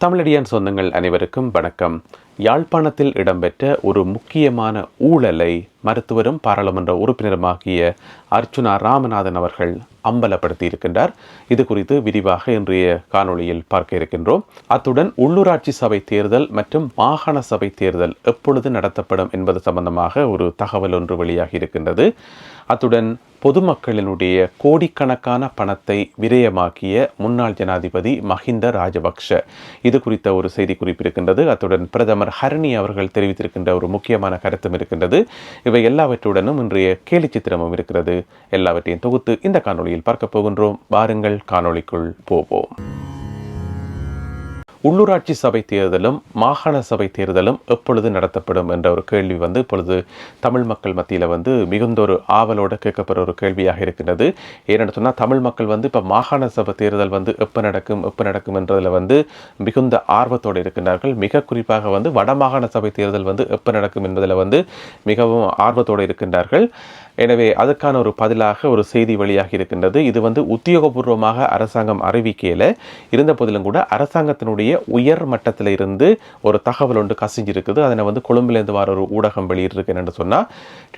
தமிழடியான் சொந்தங்கள் அனைவருக்கும் வணக்கம். யாழ்ப்பாணத்தில் இடம்பெற்ற ஒரு முக்கியமான ஊழலை மருத்துவரும் பாராளுமன்ற உறுப்பினருமாகிய அர்ச்சுனா ராமநாதன் அவர்கள் அம்பலப்படுத்தி இருக்கின்றார் இது குறித்து விரிவாக இன்றைய காணொளியில் பார்க்க இருக்கின்றோம். அத்துடன் உள்ளூராட்சி சபை தேர்தல் மற்றும் மாகாண சபை தேர்தல் எப்பொழுது நடத்தப்படும் என்பது சம்பந்தமாக ஒரு தகவல் ஒன்று வெளியாகி இருக்கின்றது அத்துடன் பொதுமக்களினுடைய கோடிக்கணக்கான பணத்தை விரயமாக்கிய முன்னாள் ஜனாதிபதி மஹிந்த ராஜபக்ஷ. இது குறித்த ஒரு செய்தி குறிப்பிருக்கின்றது. அத்துடன் பிரதமர் ஹரணி அவர்கள் தெரிவித்திருக்கின்ற ஒரு முக்கியமான கருத்தும் இருக்கின்றது. இவை எல்லாவற்றுடனும் இன்றைய கேலி சித்திரமும் இருக்கிறது. எல்லாவற்றையும் தொகுத்து இந்த காணொளியில் பார்க்க போகின்றோம். வாருங்கள் காணொளிக்குள் போவோம். உள்ளூராட்சி சபை தேர்தலும் மாகாண சபை தேர்தலும் எப்பொழுது நடத்தப்படும் என்ற ஒரு கேள்வி வந்து இப்பொழுது தமிழ் மக்கள் மத்தியில் வந்து மிகுந்த ஒரு ஆவலோடு கேட்கப்படுற ஒரு கேள்வியாக இருக்கின்றது. ஏன்னு சொன்னால் தமிழ் மக்கள் வந்து இப்போ மாகாண சபை தேர்தல் வந்து எப்போ நடக்கும் எப்போ நடக்கும் என்றதில் வந்து மிகுந்த ஆர்வத்தோடு இருக்கின்றார்கள். மிக குறிப்பாக வந்து வடமாகாண சபை தேர்தல் வந்து எப்போ நடக்கும் என்பதில் வந்து மிகவும் ஆர்வத்தோடு இருக்கின்றார்கள். எனவே அதுக்கான ஒரு பதிலாக ஒரு செய்தி வெளியாக இருக்கின்றது. இது வந்து உத்தியோகபூர்வமாக அரசாங்கம் அறிவிக்கையில் இருந்த போதிலும் கூட அரசாங்கத்தினுடைய உயர் மட்டத்தில் இருந்து ஒரு தகவல் ஒன்று கசிஞ்சிருக்குது. அதனை வந்து கொழும்பிலேருந்து வர ஒரு ஊடகம் வெளியிட்டிருக்கு என்று சொன்னால்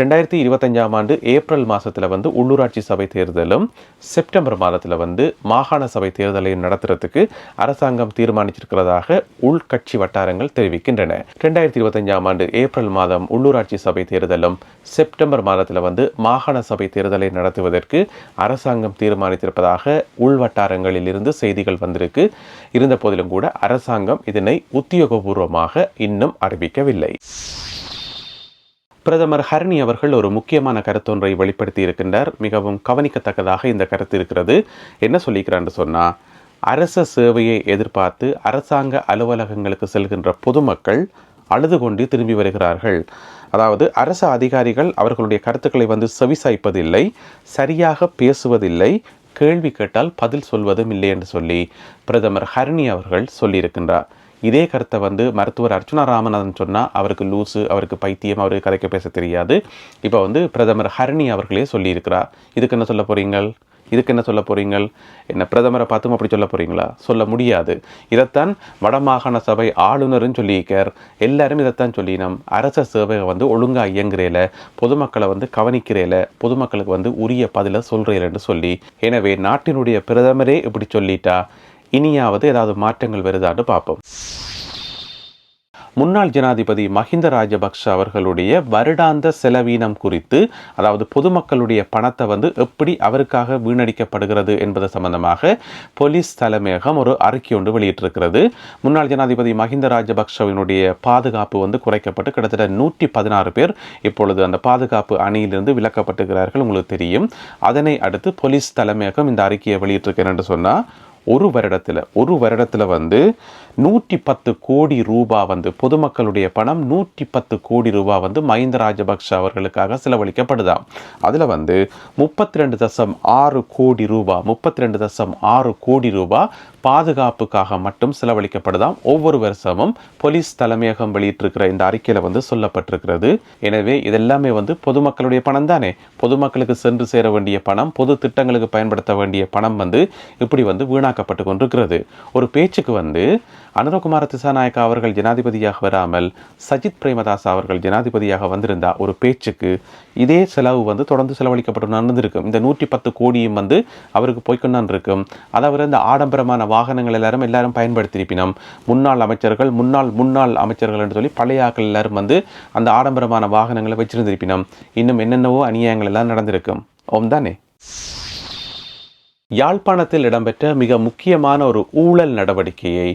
ரெண்டாயிரத்தி இருபத்தஞ்சாம் ஆண்டு ஏப்ரல் மாதத்தில் வந்து உள்ளூராட்சி சபை தேர்தலும் செப்டம்பர் மாதத்தில் வந்து மாகாண சபை தேர்தலையும் நடத்துறதுக்கு அரசாங்கம் தீர்மானிச்சிருக்கிறதாக உள்கட்சி வட்டாரங்கள் தெரிவிக்கின்றன. ரெண்டாயிரத்தி இருபத்தஞ்சாம் ஆண்டு ஏப்ரல் மாதம் உள்ளூராட்சி சபை தேர்தலும் செப்டம்பர் மாதத்தில் வந்து மாகாண சபை தேர்தலை நடத்துவதற்கு அரசாங்கம் தீர்மானித்திருப்பதாக உள்வட்டாரங்களில் இருந்து செய்திகள் வந்திருக்கு. இருந்த போதிலும் கூட அரசாங்கம் இதனை உத்தியோகபூர்வமாக இன்னும் அறிவிக்கவில்லை. பிரதமர் ஹரணி அவர்கள் ஒரு முக்கியமான கருத்தொன்றை வெளிப்படுத்தி இருக்கின்றார் மிகவும் கவனிக்கத்தக்கதாக இந்த கருத்து இருக்கிறது. என்ன சொல்லிக்கிறான்னு சொன்னால் அரச சேவையை எதிர்பார்த்து அரசாங்க அலுவலகங்களுக்கு செல்கின்ற பொதுமக்கள் அழுது கொண்டு திரும்பி வருகிறார்கள். அதாவது அரசு அதிகாரிகள் அவர்களுடைய கருத்துக்களை வந்து செவிசாய்ப்பதில்லை சரியாக பேசுவதில்லை கேள்வி கேட்டால் பதில் சொல்வதும் இல்லை என்று சொல்லி பிரதமர் ஹரணி அவர்கள் சொல்லியிருக்கின்றார். இதே கருத்தை வந்து மருத்துவர் அர்ச்சுனா ராமநாதன் சொன்னால் அவருக்கு லூசு அவருக்கு பைத்தியம் அவருக்கு கதைக்க பேச தெரியாது. இப்போ வந்து பிரதமர் ஹரணி அவர்களே சொல்லியிருக்கிறார். இதுக்கு என்ன சொல்ல போகிறீங்கள் இதுக்கு என்ன சொல்ல போகிறீங்கள் என்ன பிரதமரை பார்த்தும் அப்படி சொல்ல போகிறீங்களா சொல்ல முடியாது. இதைத்தான் வடமாகாண சபை ஆளுநருன்னு சொல்லியிருக்கார். எல்லாரும் இதைத்தான் சொல்லினோம். அரச சேவை வந்து ஒழுங்காக இயங்குறேல பொதுமக்களை வந்து கவனிக்கிறேல பொதுமக்களுக்கு வந்து உரிய பதிலை சொல்கிறேன்னு சொல்லி. எனவே நாட்டினுடைய பிரதமரே இப்படி சொல்லிட்டா இனியாவது ஏதாவது மாற்றங்கள் வருதான்னு பார்ப்போம். முன்னாள் ஜனாதிபதி மஹிந்த ராஜபக்ஷ அவர்களுடைய வருடாந்த செலவீனம் குறித்து அதாவது பொதுமக்களுடைய பணத்தை வந்து எப்படி அவருக்காக வீணடிக்கப்படுகிறது என்பது சம்பந்தமாக போலீஸ் தலைமையகம் ஒரு அறிக்கை ஒன்று வெளியிட்டிருக்கிறது. முன்னாள் ஜனாதிபதி மஹிந்த ராஜபக்ஷவினுடைய பாதுகாப்பு வந்து குறைக்கப்பட்டு கிட்டத்தட்ட நூற்றி பதினாறு பேர் இப்பொழுது அந்த பாதுகாப்பு அணியிலிருந்து விலக்கப்பட்டுகிறார்கள் உங்களுக்கு தெரியும். அதனை அடுத்து போலீஸ் தலைமையகம் இந்த அறிக்கையை வெளியிட்டிருக்கிறேன் என்று சொன்னால் ஒரு வருடத்தில் ஒரு வருடத்தில் வந்து நூற்றி பத்து கோடி ரூபா வந்து பொதுமக்களுடைய பணம் நூற்றி பத்து கோடி ரூபா வந்து மஹிந்த ராஜபக்ஷ அவர்களுக்காக செலவழிக்கப்படுதாம். அதில் வந்து முப்பத்தி ரெண்டு தசம் ஆறு கோடி ரூபா முப்பத்தி ரெண்டு தசம் ஆறு கோடி ரூபா பாதுகாப்புக்காக மட்டும் செலவழிக்கப்படுதாம். ஒவ்வொரு வருஷமும் போலீஸ் தலைமையகம் வெளியிட்டிருக்கிற இந்த அறிக்கையில் வந்து சொல்லப்பட்டிருக்கிறது. எனவே இதெல்லாமே வந்து பொதுமக்களுடைய பணம் தானே பொதுமக்களுக்கு சென்று சேர வேண்டிய பணம் பொது திட்டங்களுக்கு பயன்படுத்த வேண்டிய பணம் வந்து இப்படி வந்து வீணாக்கப்பட்டு கொண்டிருக்கிறது. ஒரு பேச்சுக்கு வந்து அனுரகுமார திசாநாயக்கா அவர்கள் ஜனாதிபதியாக வராமல் சஜித் பிரேமதாஸ் அவர்கள் ஜனாதிபதியாக வந்திருந்தா ஒரு பேச்சுக்கு இதே செலவு வந்து தொடர்ந்து செலவழிக்கப்பட்டு நடந்திருக்கும் இந்த நூற்றி பத்து கோடியும் வந்து அவருக்கு போய்க்கொண்டான் இருக்கும். அதாவது இந்த ஆடம்பரமான வாகனங்கள் எல்லாரும் எல்லாரும் பயன்படுத்தியிருப்பினோம் முன்னாள் அமைச்சர்கள் முன்னாள் முன்னாள் அமைச்சர்கள் என்று சொல்லி பழைய ஆக்கள் எல்லாரும் வந்து அந்த ஆடம்பரமான வாகனங்களை வச்சிருந்திருப்பினோம் இன்னும் என்னென்னவோ அநியாயங்கள் எல்லாம் நடந்திருக்கும். ஓம் தானே? யாழ்ப்பாணத்தில் இடம்பெற்ற மிக முக்கியமான ஒரு ஊழல் நடவடிக்கையை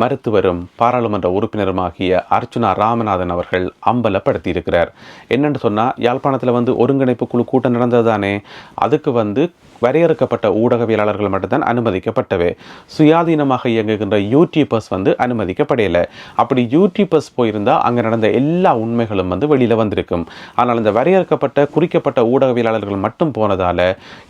மருத்துவரும் பாராளுமன்ற உறுப்பினருமாகிய அர்ச்சுனா ராமநாதன் அவர்கள் அம்பலப்படுத்தியிருக்கிறார். என்னென்னு சொன்னால் யாழ்ப்பாணத்தில் வந்து ஒருங்கிணைப்பு குழு கூட்டம் நடந்தது தானே அதுக்கு வந்து வரையறுக்கப்பட்ட ஊடகவியலாளர்கள் மட்டும்தான் அனுமதிக்கப்பட்டவை சுயாதீனமாக இயங்குகின்ற யூடியூபர்ஸ் வந்து அனுமதிக்கப்படையலை அப்படி யூடியூபர்ஸ் போயிருந்தால் அங்கே நடந்த எல்லா உண்மைகளும் வந்து வெளியில் வந்திருக்கும். ஆனால் இந்த வரையறுக்கப்பட்ட குறிக்கப்பட்ட ஊடகவியலாளர்கள் மட்டும் போனதால்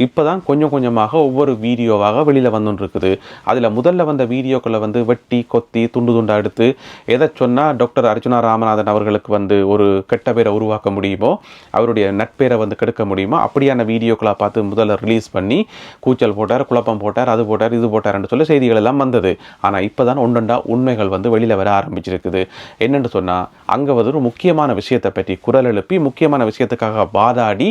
இப்போ தான் கொஞ்சம் கொஞ்சமாக ஒவ்வொரு வீடியோவாக வெளியில் வந்துட்டு இருக்குது அதில் முதல்ல வந்த வீடியோக்களை வந்து வெட்டி கொத்தி துண்டு துண்டா எடுத்து எதை சொன்னால் டாக்டர் அர்ஜுனா ராமநாதன் அவர்களுக்கு வந்து ஒரு கெட்ட பேரை உருவாக்க முடியுமோ அவருடைய நட்பேரை வந்து கெடுக்க முடியுமோ அப்படியான வீடியோக்களாக பார்த்து முதல்ல ரிலீஸ் பண்ணி பண்ணி கூச்சல் போட்டார் குழப்பம் போட்டார் அது போட்டார் இது போட்டார்னு சொல்லி செய்திகள் எல்லாம் வந்தது. ஆனால் இப்போ தான் ஒன்றொண்டா உண்மைகள் வந்து வெளியில் வர ஆரம்பிச்சிருக்குது. என்னென்னு சொன்னால் அங்கே வந்து ஒரு முக்கியமான விஷயத்தை பற்றி குரல் எழுப்பி முக்கியமான விஷயத்துக்காக வாதாடி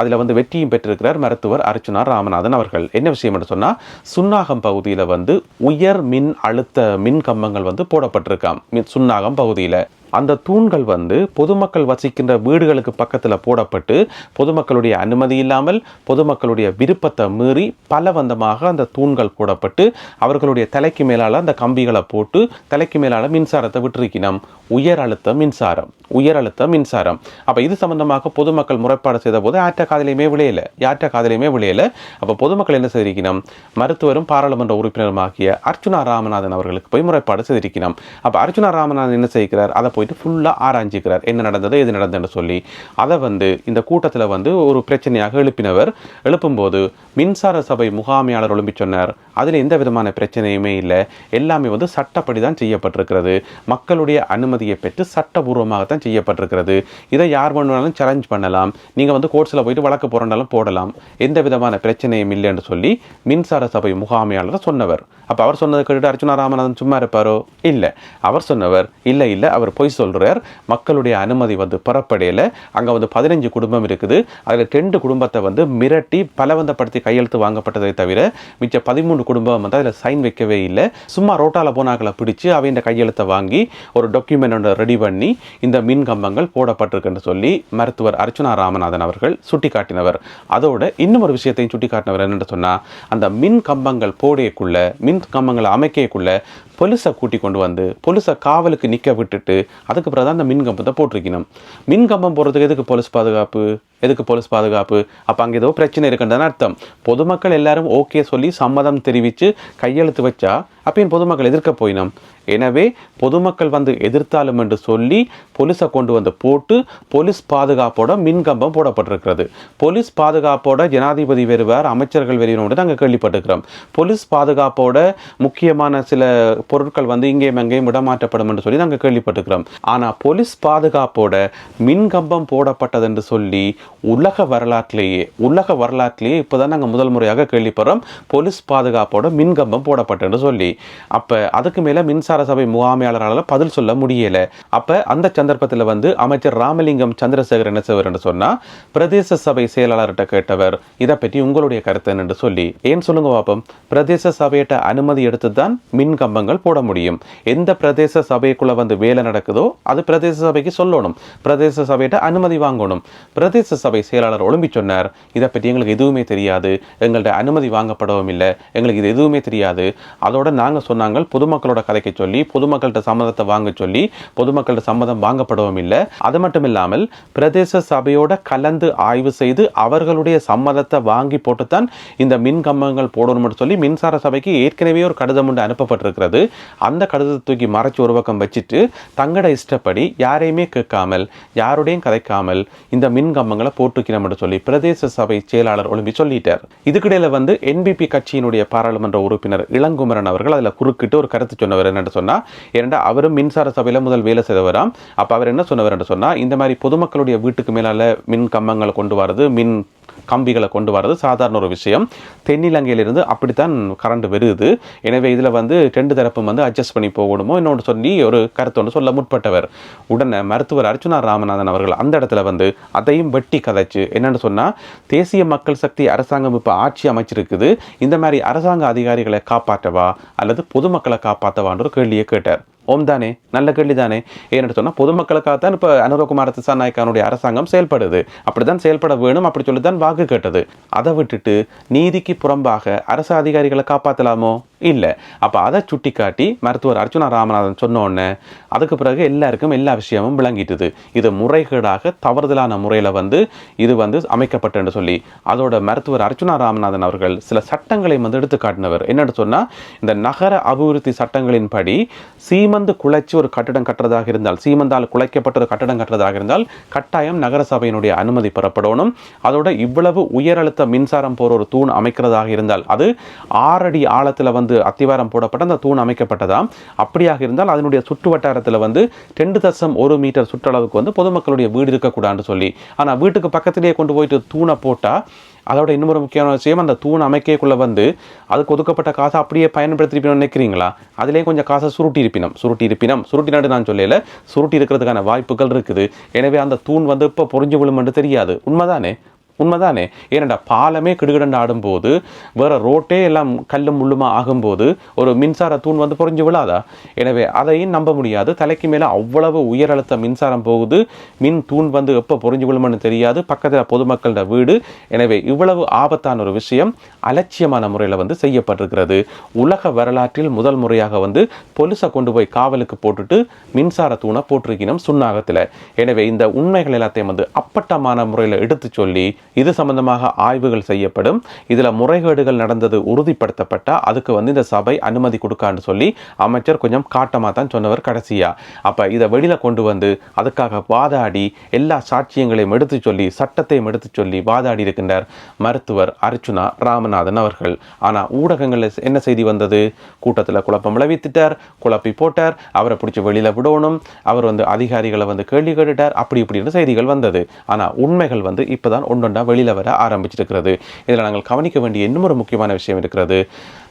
அதில் வந்து வெற்றியும் பெற்றிருக்கிறார் மருத்துவர் அர்ச்சுனா ராமநாதன் அவர்கள். என்ன விஷயம் என்று சொன்னால் சுன்னாகம் பகுதியில் வந்து உயர் மின் அழுத்த மின் கம்பங்கள் வந்து போடப்பட்டிருக்காம். மின் சுன்னாகம் பகுதியில். அந்த தூண்கள் வந்து பொதுமக்கள் வசிக்கின்ற வீடுகளுக்கு பக்கத்தில் போடப்பட்டு பொதுமக்களுடைய அனுமதி இல்லாமல் பொதுமக்களுடைய விருப்பத்தை மீறி பலவந்தமாக அந்த தூண்கள் போடப்பட்டு அவர்களுடைய தலைக்கு மேலால் அந்த கம்பிகளை போட்டு தலைக்கு மேலால் மின்சாரத்தை விட்டுருக்கினோம். உயர் அழுத்த மின்சாரம். உயர் அழுத்த மின்சாரம். அப்போ இது சம்பந்தமாக பொதுமக்கள் முறைப்பாடு செய்த போது ஆற்ற காதலையுமே விளையல? யாற்ற காதலையுமே விளையல? அப்போ பொதுமக்கள் என்ன செய்திருக்கணும்? மருத்துவரும் பாராளுமன்ற உறுப்பினருமாகிய அர்ச்சுனா ராமநாதன் அவர்களுக்கு போய் முறைப்பாடு செய்திருக்கணும். அப்போ அர்ச்சுனா ராமநாதன் என்ன செய்கிறார்? அதை போயிட்டு ஃபுல்லாக ஆராய்ஞ்சிக்கிறார். என்ன நடந்தது எது நடந்ததுன்னு சொல்லி. அதை வந்து இந்த கூட்டத்தில் வந்து ஒரு பிரச்சனையாக எழுப்பினவர். எழுப்பும்போது மின்சார சபை முகாமையாளர் ஒழும்பி சொன்னார். அதில் எந்த விதமான பிரச்சனையுமே இல்லை. எல்லாமே வந்து சட்டப்படி தான் செய்யப்பட்டிருக்கிறது. மக்களுடைய அனுமதியை பெற்று சட்டபூர்வமாக தான் செய்யப்பட்டிருக்கிறது. இதை யார் வேணுனாலும் சேலஞ்ச் பண்ணலாம். நீங்கள் வந்து கோர்ட்ஸில் போயிட்டு வழக்கு போகிறனாலும் போடலாம். எந்த விதமான பிரச்சனையும் இல்லைன்னு சொல்லி மின்சார சபை முகாமையாளர் சொன்னவர். அப்போ அவர் சொன்னதை கேட்டு அர்ச்சுனா ராமநாதன் சும்மா இருப்பாரோ? இல்லை. அவர் சொன்னவர் இல்லை இல்லை அவர் பொய் சொல்கிறார் மக்களுடைய அனுமதி வந்து புறப்படையில். அங்கே வந்து பதினஞ்சு குடும்பம் இருக்குது. அதில் ரெண்டு குடும்பத்தை வந்து மிரட்டி பலவந்தப்படுத்தி கையெழுத்து வாங்கப்பட்டதை தவிர மிச்ச பதிமூணு குடும்பம் வந்து அதில் சைன் வைக்கவே இல்லை. சும்மா ரோட்டால போனாக்களை பிடிச்சு அவையின் கையெழுத்தை வாங்கி ஒரு டாக்குமெண்ட் ரெடி பண்ணி இந்த மின் கம்பங்கள் போடப்பட்டிருக்குன்னு சொல்லி மருத்துவர் அர்ச்சுனா ராமநாதன் அவர்கள் சுட்டிக்காட்டினவர். அதோட இன்னும் ஒரு விஷயத்தையும் சுட்டிக்காட்டினவர் என்னென்னு சொன்னால் அந்த மின் கம்பங்கள் போடையக்குள்ள மின் கம்பங்களை அமைக்கக்குள்ள பொலிசை கூட்டி கொண்டு வந்து பொலிசை காவலுக்கு நிற்க விட்டுட்டு அதுக்கு பிறகு தான் அந்த மின் கம்பத்தை போட்டிருக்கணும். மின் கம்பம் போடுறதுக்கு எதுக்கு போலீஸ் பாதுகாப்பு? எதுக்கு போலீஸ் பாதுகாப்பு? அப்போ அங்கே ஏதோ பிரச்சனை இருக்குன்றதான் அர்த்தம். பொதுமக்கள் எல்லாரும் ஓகே சொல்லி சம்மதம் தெரிவித்து கையெழுத்து வச்சா அப்பயும் பொதுமக்கள் எதிர்க்க போயினோம். எனவே பொதுமக்கள் வந்து எதிர்த்தாலும் என்று சொல்லி போலீஸை கொண்டு வந்து போட்டு போலீஸ் பாதுகாப்போட மின்கம்பம் போடப்பட்டிருக்கிறது. போலீஸ் பாதுகாப்போட ஜனாதிபதி வருவார் அமைச்சர்கள் வருவார் நாங்கள் கேள்விப்பட்டிருக்கிறோம். போலீஸ் பாதுகாப்போட முக்கியமான சில பொருட்கள் வந்து இங்கேயும் அங்கேயும் இடமாற்றப்படும் என்று சொல்லி நாங்கள் கேள்விப்பட்டிருக்கிறோம். ஆனால் போலீஸ் பாதுகாப்போட மின்கம்பம் போடப்பட்டது என்று சொல்லி உலக வரலாற்றிலேயே உலக வரலாற்றிலேயே இப்போதான் நாங்கள் முதல் முறையாக கேள்விப்படுறோம். போலீஸ் பாதுகாப்போட மின்கம்பம் போடப்பட்டது சொல்லி. அப்போ அதுக்கு மேலே மின்சார சபை முகாமையாளரால் பதில் சொல்ல முடியலை. அப்போ அந்த சந்தர்ப்பத்தில் வந்து அமைச்சர் ராமலிங்கம் சந்திரசேகர் என்ன செய்வார் என்று சொன்னால் பிரதேச சபை செயலாளர்கிட்ட கேட்டவர் இதை பற்றி உங்களுடைய கருத்து என்று சொல்லி ஏன் சொல்லுங்க பாப்போம். பிரதேச சபையிட்ட அனுமதி எடுத்து தான் மின் கம்பங்கள் போட முடியும். எந்த பிரதேச சபைக்குள்ள வந்து வேலை நடக்குதோ அது பிரதேச சபைக்கு சொல்லணும். பிரதேச சபையிட்ட அனுமதி வாங்கணும். பிரதேச சபை செயலாளர் ஒழும்பி சொன்னார் இதை பற்றி எங்களுக்கு எதுவுமே தெரியாது. எங்கள்ட்ட அனுமதி வாங்கப்படவும் இல்லை. எங்களுக்கு இது எதுவுமே தெரியாது. அதோட நாங்கள் சொன்னாங்க பொதுமக்களோட கதைக்கு சொல்லி பொதுமக்கள்கிட்ட சம்மதத்தை வாங்க சொல்லி பொதுமக்கள்கிட்ட சம்மதம் வாங்கப்படவும் இல்லை. அது மட்டும் இல்லாமல் பிரதேச சபையோட கலந்து ஆய்வு செய்து அவர்களுடைய சம்மதத்தை வாங்கி போட்டுத்தான் இந்த மின் கம்பங்கள் போடணும்னு சொல்லி மின்சார சபைக்கு ஏற்கனவே ஒரு கடிதம் ஒன்று அனுப்பப்பட்டிருக்கிறது. அந்த கடிதத்தை தூக்கி மறைச்சு ஒரு பக்கம் வச்சுட்டு தங்கட இஷ்டப்படி யாரையுமே கேட்காமல் யாருடையும் கதைக்காமல் இந்த மின் கம்பங்களை போட்டுக்கிறோம்னு சொல்லி பிரதேச சபை செயலாளர் ஒளிம்பி சொல்லிட்டார். இதுக்கிடையில வந்து என்பிபி கட்சியினுடைய பாராளுமன்ற உறுப்பினர் இளங்குமரன் அவர்கள் அதில் குறுக்கிட்டு ஒரு கருத்து சொன்னவர் என்னன்னு சொன்னால் ஏனெண்டா அவரும் மின்சார சபையில் முதல் வேலை செய்தவராம். அப்போ அவர் என்ன சொன்னவர் என்று சொன்னால் இந்த மாதிரி பொதுமக்களுடைய வீட்டுக்கு மேலால் மின் கம்பங்களை கொண்டு வரது மின் கம்பிகளை கொண்டு வரது சாதாரண ஒரு விஷயம். தென்னிலங்கையிலிருந்து அப்படித்தான் கரண்ட் வருது. எனவே இதில் வந்து ரெண்டு தரப்பும் வந்து அட்ஜஸ்ட் பண்ணி போகணுமோ இன்னொன்று சொல்லி ஒரு கருத்து ஒன்று சொல்ல முற்பட்டவர். உடனே மருத்துவர் அர்ச்சுனா ராமநாதன் அவர்கள் அந்த இடத்துல வந்து அதையும் வெட்டி கதைச்சு என்னென்னு சொன்னால் தேசிய மக்கள் சக்தி அரசாங்கம் இப்போ ஆட்சி அமைச்சிருக்குது. இந்த மாதிரி அரசாங்க அதிகாரிகளை காப்பாற்றவா அல்லது பொதுமக்களை காப்பாற்றவான்ற ஒரு கேள்வியை கேட்டார். ஓம் தானே நல்ல கேள்வி தானே? ஏன்னு சொன்னால் பொதுமக்களுக்காக தான் இப்போ அனுரகுமார திசாநாயக்கானுடைய அரசாங்கம் செயல்படுது. அப்படி தான் செயல்பட வேணும் அப்படி சொல்லி தான் வாக்கு கேட்டது. அதை விட்டுட்டு நீதிக்கு புறம்பாக அரசு அதிகாரிகளை காப்பாற்றலாமோ இல்லை. அப்போ அதை சுட்டி காட்டி மருத்துவர் அர்ச்சுனா ராமநாதன் சொன்ன உடனே அதுக்கு பிறகு எல்லாருக்கும் எல்லா விஷயமும் விளங்கிட்டுது. இது முறைகேடாக தவறுதலான முறையில் வந்து இது வந்து அமைக்கப்பட்டுன்னு சொல்லி. அதோட மருத்துவர் அர்ச்சுனா ராமநாதன் அவர்கள் சில சட்டங்களை வந்து எடுத்து காட்டினவர் என்னென்னு சொன்னால் இந்த நகர அபிவிருத்தி சட்டங்களின்படி சீமந்து குலைச்சி ஒரு கட்டடம் கட்டுறதாக இருந்தால் சீமந்தால் குலைக்கப்பட்ட ஒரு கட்டடம் கட்டுறதாக இருந்தால் கட்டாயம் நகரசபையினுடைய அனுமதி பெறப்படணும். அதோட இவ்வளவு உயரழுத்த மின்சாரம் போற ஒரு தூண் அமைக்கிறதாக இருந்தால் அது ஆறடி ஆழத்தில் வந்து அத்திவாரம் போடப்பட்ட அந்த தூண் அமைக்கப்பட்டதாம் அப்படியாக இருந்தால் அதனுடைய சுற்று வட்டாரத்தில் வந்து ரெண்டு தசம் ஒரு மீட்டர் சுற்றளவுக்கு வந்து பொதுமக்களுடைய வீடு இருக்கக்கூடாதுன்னு சொல்லி. ஆனால் வீட்டுக்கு பக்கத்திலேயே கொண்டு போயிட்டு தூணை போட்டால் அதோட இன்னொரு முக்கியமான விஷயம் அந்த தூண் அமைக்கக்குள்ளே வந்து அதுக்கு ஒதுக்கப்பட்ட காசை அப்படியே பயன்படுத்திருப்பினோம் நினைக்கிறீங்களா? அதுலேயும் கொஞ்சம் காசை சுருட்டி இருப்பினம் சுருட்டி இருப்பினம் சுருட்டி நாடு நான் சொல்லல சுருட்டி இருக்கிறதுக்கான வாய்ப்புகள் இருக்குது. எனவே அந்த தூண் வந்து இப்போ பொறிஞ்சு விழுமென்று தெரியாது. உண்மைதானே? உண்மைதானே? ஏனண்டா பாலமே கிடுகிடண்டு ஆடும்போது வேற ரோட்டே எல்லாம் கல்லும் முள்ளுமா ஆகும்போது ஒரு மின்சார தூண் வந்து பொறிஞ்சு விழாதா? எனவே அதையும் நம்ப முடியாது. தலைக்கு மேலே அவ்வளவு உயர் அழுத்த மின்சாரம் போகுது. மின் தூண் வந்து எப்போ பொறிஞ்சு விழுமன்னு தெரியாது. பக்கத்தில் பொதுமக்களோட வீடு. எனவே இவ்வளவு ஆபத்தான ஒரு விஷயம் அலட்சியமான முறையில் வந்து செய்யப்பட்டிருக்கிறது. உலக வரலாற்றில் முதல் முறையாக வந்து பொலிசை கொண்டு போய் காவலுக்கு போட்டுட்டு மின்சார தூணை போட்டிருக்கணும் சுண்ணாகத்தில். எனவே இந்த உண்மைகள் எல்லாத்தையும் வந்து அப்பட்டமான முறையில் எடுத்து சொல்லி இது சம்பந்தமாக ஆய்வுகள் செய்யப்படும். இதில் முறைகேடுகள் நடந்தது உறுதிப்படுத்தப்பட்டால் அதுக்கு வந்து இந்த சபை அனுமதி கொடுக்கான்னு சொல்லி அமைச்சர் கொஞ்சம் காட்டமாக தான் சொன்னவர் கடைசியா. அப்போ இதை வெளியில் கொண்டு வந்து அதுக்காக வாதாடி எல்லா சாட்சியங்களையும் எடுத்து சொல்லி சட்டத்தையும் எடுத்து சொல்லி வாதாடி இருக்கின்றார் மருத்துவர் அர்ச்சுனா ராமநாதன் அவர்கள். ஆனால் ஊடகங்களில் என்ன செய்தி வந்தது? கூட்டத்தில் குழப்பம் விளைவித்துட்டார் குழப்பி போட்டார் அவரை பிடிச்சி வெளியில் விடணும் அவர் வந்து அதிகாரிகளை வந்து கேள்வி கேட்டுட்டார் அப்படி இப்படின்னு செய்திகள் வந்தது. ஆனால் உண்மைகள் வந்து இப்போதான் டிமாண்டாக வெளியில் வர ஆரம்பிச்சிருக்கிறது. இதில் நாங்கள் கவனிக்க வேண்டிய இன்னும் ஒரு முக்கியமான விஷயம் இருக்கிறது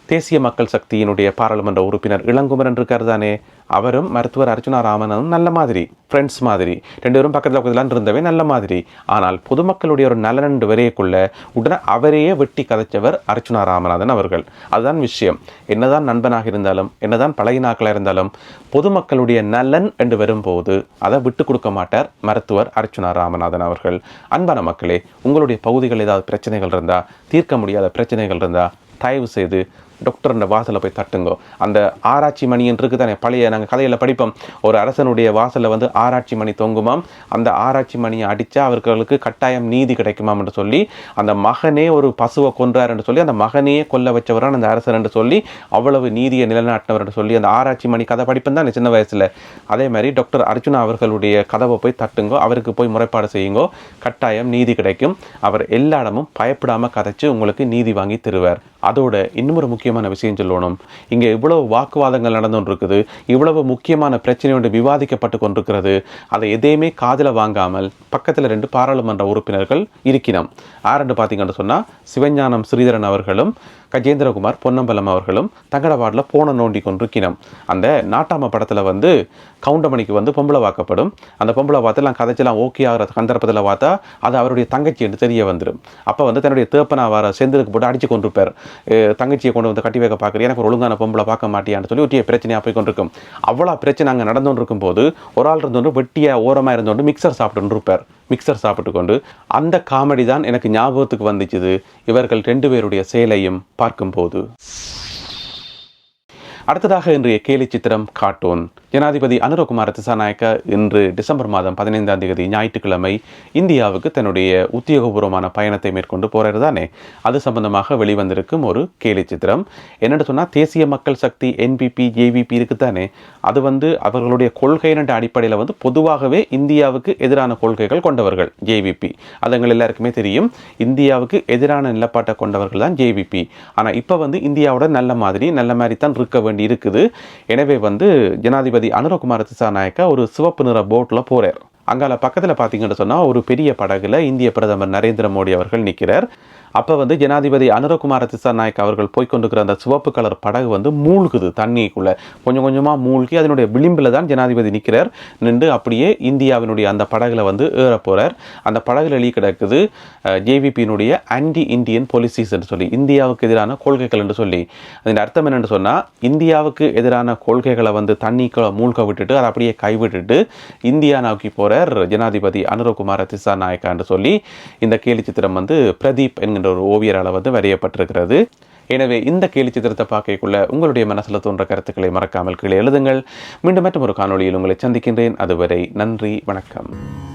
தேசிய மக்கள் சக்தியினுடைய பாராளுமன்ற உறுப்பினர் இளங்குமரன் இருக்கார் தானே? அவரும் மருத்துவர் அர்ஜுனா ராமனும் நல்ல மாதிரி ஃப்ரெண்ட்ஸ் மாதிரி. ரெண்டு பேரும் பக்கத்தில் பக்கத்தில் இருந்தவே நல்ல மாதிரி. ஆனால் பொதுமக்களுடைய ஒரு நலன் வரையக்குள்ள உடனே அவரையே வெட்டி கதைச்சவர் அர்ஜுனா ராமநாதன் அவர்கள். அதுதான் விஷயம். என்னதான் நண்பனாக இருந்தாலும் என்னதான் பழகினாக்களாக இருந்தாலும் பொதுமக்களுடைய நலன் என்று வரும்போது அதை விட்டு கொடுக்க மாட்டார் மருத்துவர் அர்ச்சுனா ராமநாதன் அவர்கள். அன்பான மக்களே உங்களுடைய பகுதிகள் ஏதாவது பிரச்சனைகள் இருந்தால் தீர்க்க முடியாத பிரச்சனைகள் இருந்தால் தயவு செய்து டாக்டர் வாசலில் போய் தட்டுங்கோ. அந்த ஆராய்ச்சி மணின்னு இருக்கு தானே பழைய நாங்கள் கதையில் படிப்போம். ஒரு அரசனுடைய வாசலில் வந்து ஆராய்ச்சி மணி தொங்குமாம். அந்த ஆராய்ச்சி மணியை அடித்தா அவர்களுக்கு கட்டாயம் நீதி கிடைக்குமாம் என்று சொல்லி அந்த மகனே ஒரு பசுவை கொன்றார் என்று சொல்லி அந்த மகனையே கொல்ல வச்சவரான் அந்த அரசன் என்று சொல்லி அவ்வளவு நீதியை நிலைநாட்டினவர் என்று சொல்லி அந்த ஆராய்ச்சி மணி கதை படிப்பேன் தான் சின்ன வயசில். அதே மாதிரி டாக்டர் அர்ஜுனா அவர்களுடைய கதவை போய் தட்டுங்கோ அவருக்கு போய் முறைப்பாடு செய்யுங்கோ. கட்டாயம் நீதி கிடைக்கும். அவர் எல்லா இடமும் பயப்படாமல் கதைச்சு உங்களுக்கு நீதி வாங்கி தருவார். அதோட இன்னும் ஒரு முக்கியமான விஷயம் சொல்லணும். இங்கே இவ்வளவு வாக்குவாதங்கள் நடந்து இருக்குது இவ்வளவு முக்கியமான பிரச்சனை ஒன்று விவாதிக்கப்பட்டு கொண்டிருக்கிறது. அதை எதையுமே காதில் வாங்காமல் பக்கத்தில் ரெண்டு பாராளுமன்ற உறுப்பினர்கள் இருக்கிறோம் ஆரண்டு பார்த்தீங்கன்னு சொன்னால் சிவஞானம் ஸ்ரீதரன் அவர்களும் கஜேந்திரகுமார் பொன்னம்பலம் அவர்களும் தங்கடவாடில் போன நோண்டி கொண்டிருக்கினோம் அந்த நாட்டாம படத்தில் வந்து கவுண்டமணிக்கு வந்து பொம்பளை வாக்கப்படும். அந்த பொம்பளை பார்த்துலாம் கதைச்செல்லாம் ஓகே ஆகிற சந்தர்ப்பத்தில் பார்த்தா அது அவருடைய தங்கச்சி என்று தெரிய வந்துடும் அப்போ வந்து தன்னுடைய தேப்பனா வர செந்திலுக்கு போட்டு அடித்து கொண்டிருப்பார் தங்கச்சியை கொண்டு வந்து கட்டி வைக்க பார்க்குறேன் எனக்கு ஒரு ஒழுங்கான பொம்பளை பார்க்க மாட்டியான்னு சொல்லி ஒட்டிய பிரச்சனையாக போய் கொண்டிருக்கும். அவ்வளோ பிரச்சனை அங்கே நடந்து இருக்கும் போது ஒரு ஆள் இருந்தோண்டு வெட்டியாக ஓரமாக இருந்தோண்டு மிக்சர் சாப்பிட்டு இருப்பார். மிக்சர் சாப்பிட்டு கொண்டு அந்த காமெடி தான் எனக்கு ஞாபகத்துக்கு வந்துச்சுது. இவர்கள் ரெண்டு பேருடைய செயலையும் பார்க்கும்போது. அடுத்ததாக இன்றைய கேலி சித்திரம் கார்ட்டூன் ஜனாதிபதி அனுரகுமார் திசாநாயக்க இன்று டிசம்பர் மாதம் பதினைந்தாம் தேதி ஞாயிற்றுக்கிழமை இந்தியாவுக்கு தன்னுடைய உத்தியோகபூர்வமான பயணத்தை மேற்கொண்டு போகிறது தானே? அது சம்பந்தமாக வெளிவந்திருக்கும் ஒரு கேலி சித்திரம். என்னென்னு சொன்னால் தேசிய மக்கள் சக்தி என்பிபி ஜேவிபி இருக்குதானே அது வந்து அவர்களுடைய கொள்கைன்ற அடிப்படையில் வந்து பொதுவாகவே இந்தியாவுக்கு எதிரான கொள்கைகள் கொண்டவர்கள் ஜேவிபி அது எங்கள் எல்லாருக்குமே தெரியும் இந்தியாவுக்கு எதிரான நிலப்பாட்டை கொண்டவர்கள் தான் ஜேவிபி ஆனால் இப்போ வந்து இந்தியாவோட நல்ல மாதிரி நல்ல மாதிரி தான் இருக்க வேண்டி இருக்குது எனவே வந்து ஜனாதிபதி அனுரகுமார திசாநாயக்கா ஒரு சிவப்பு நிற போட்டில் போறார். அங்கால பக்கத்தில் பார்த்தீங்கன்னு சொன்னால் ஒரு பெரிய படகுல இந்திய பிரதமர் நரேந்திர மோடி அவர்கள் நிற்கிறார் அப்போ வந்து ஜனாதிபதி அனுரகுமார திசாநாயக் அவர்கள் போய்க்கொண்டிருக்கிற அந்த சிவப்பு கலர் படகு வந்து மூழ்குது தண்ணிக்குள்ளே. கொஞ்சம் கொஞ்சமாக மூழ்கி அதனுடைய விளிம்பில் தான் ஜனாதிபதி நிற்கிறார் நின்று அப்படியே இந்தியாவினுடைய அந்த படகுல வந்து ஏற போகிறார் அந்த படகுல எழுதி கிடக்குது ஜேவிபியினுடைய ஆன்டி இந்தியன் பாலிசிஸ் என்று சொல்லி இந்தியாவுக்கு எதிரான கொள்கைகள் என்று சொல்லி. அதன் அர்த்தம் என்னென்னு சொன்னால் இந்தியாவுக்கு எதிரான கொள்கைகளை வந்து தண்ணிக்குள்ள மூழ்க விட்டுட்டு அதை அப்படியே கைவிட்டுட்டு இந்தியா நோக்கி போகிறார் ஜனாதிபதி அனுரகுமார திசாநாயக்கா என்று சொல்லி இந்த கேலி சித்திரம் வந்து பிரதீப் என்கின்ற ஒரு ஓவியரால் வந்து வரையப்பட்டிருக்கிறது. எனவே இந்த கேலி சித்திரத்தை பார்க்கக்குள்ள உங்களுடைய மனசில் தோன்ற கருத்துக்களை மறக்காமல் கீழே எழுதுங்கள். மீண்டும் மற்றும் ஒரு காணொளியில் உங்களை சந்திக்கின்றேன். அதுவரை நன்றி வணக்கம்.